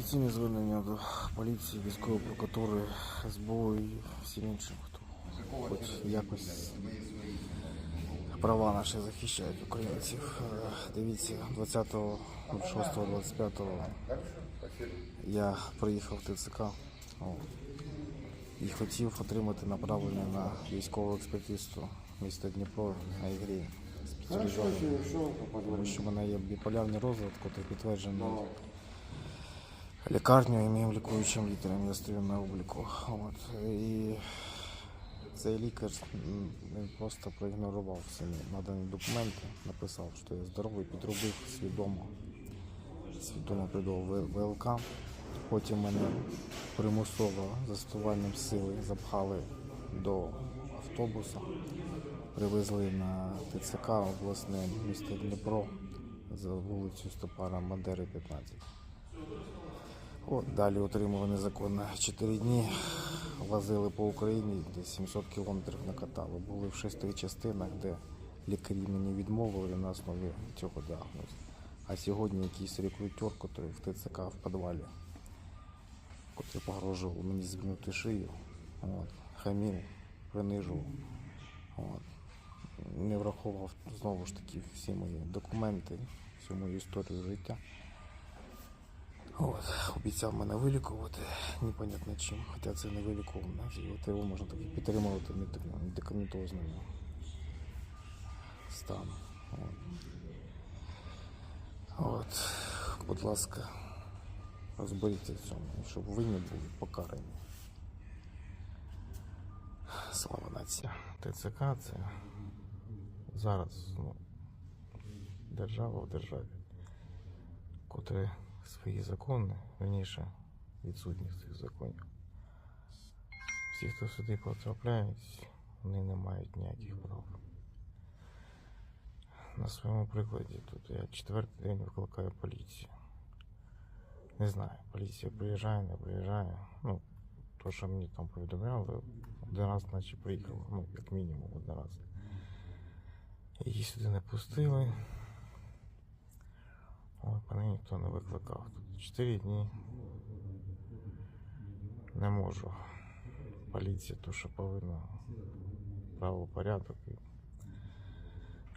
Офіційне звернення до поліції, військової прокуратури, СБУ і всім іншим, хто хоч якось права наші захищають українців. Е, Дивіться, 20.06.25 я приїхав в ТЦК і хотів отримати направлення на військову експертизу міста Дніпро на ігрі. Тому що в мене є біполярний розлад, який підтверджений лікарню і моїм лікуючим лікарем я стою на обліку. От. І цей лікар просто проігнорував всі надані документи, написав, що я здоровий, підробив свідомо. Свідомо придав ВЛК. Потім мене примусово застосуванням сили запхали до автобуса, привезли на ТЦК обласне місто Дніпро за вулицю Стопара Бандери 15. От, далі отримали незаконно 4 дні. Возили по Україні, десь 700 кілометрів накатали. Були в шести частинах, де лікарі мені відмовили на основі цього діагнозу. А сьогодні якийсь рекрутер, який в ТЦК в підвалі, який погрожував мені зігнути шию, от, хамів, принижував. От. Не враховував знову ж таки всі мої документи, всю мою історію життя. От, обіцяв мене вилікувати, непонятно чим, хоча це не виліковано. Його можна так і підтримувати медик- медикаментозним станом. От. Будь ласка, розберіться в цьому, щоб винні були покарані. Слава нації. ТЦК це зараз ну, держава в державі котрі свої закони, раніше відсутність цих законів. Всі, хто сюди потрапляють, вони не мають ніяких прав. На своєму прикладі тут я четвертий день викликаю поліцію. Не знаю, поліція приїжджає, не приїжджає. Ну, то, що мені там повідомляли, один раз наче приїхав, ну, як мінімум один раз. Її сюди не пустили. Ой, мене ніхто не викликав. 4 дні не можу. Поліція, то що повинна правопорядок і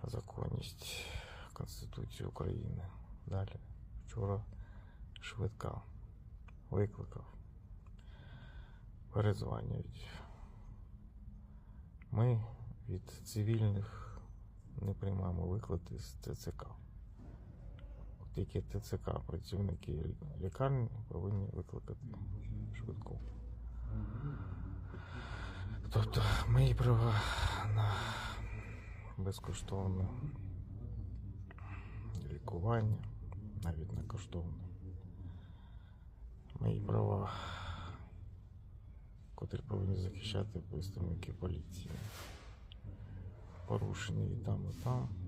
законність Конституції України. Далі. Вчора швидка викликав. Перезванюють. Ми від цивільних не приймаємо виклики з ТЦК. Тільки ТЦК, працівники лікарні повинні викликати швидку. Тобто мої права на безкоштовне лікування, навіть на коштовне. Мої права, котрі повинні захищати представники поліції. Порушені і там, і там.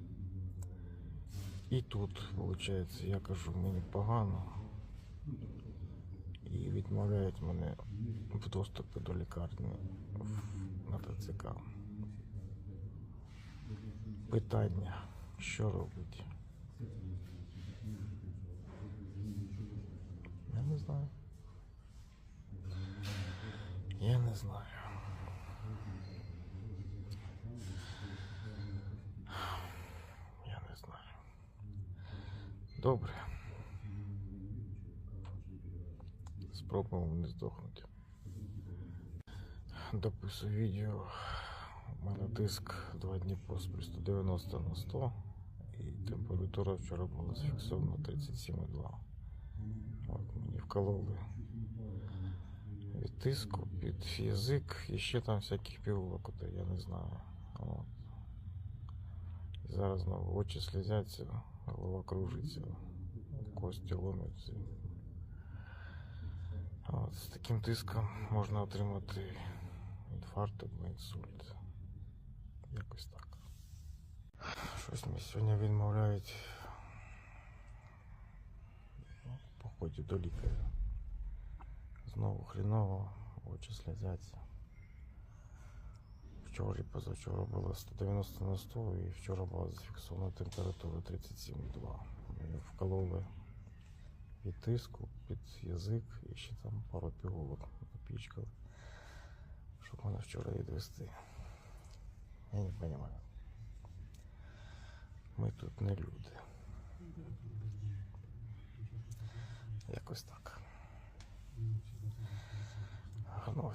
І тут, виходить, я кажу, мені погано. І відмовляють мене в доступі до лікарні на ТЦК. Питання, що робить? Я не знаю. Я не знаю. Я не знаю. Добре. Спробуємо не здохнути. Дописую відео. У мене тиск два дні поспіль 190 на 100. І температура вчора була зафіксована 37,2. От мені вкололи від тиску, під язик і ще там всяких пігулок, я не знаю. От. Зараз знову очі слізяться, голова кружиться, кості ломляться. От, з таким тиском можна отримати інфаркт або інсульт. Якось так. Щось мені сьогодні відмовляють ну, в поході до лікаря. Знову хріново, очі сльозяться. Вчора і позавчора було 190 на 100 і вчора була зафіксована температура 37,2. Мені вкололи від тиску, під язик і ще там пару пігулок напічкали, щоб мене вчора відвести. Я не розумію. Ми тут не люди. Якось так. Гарного.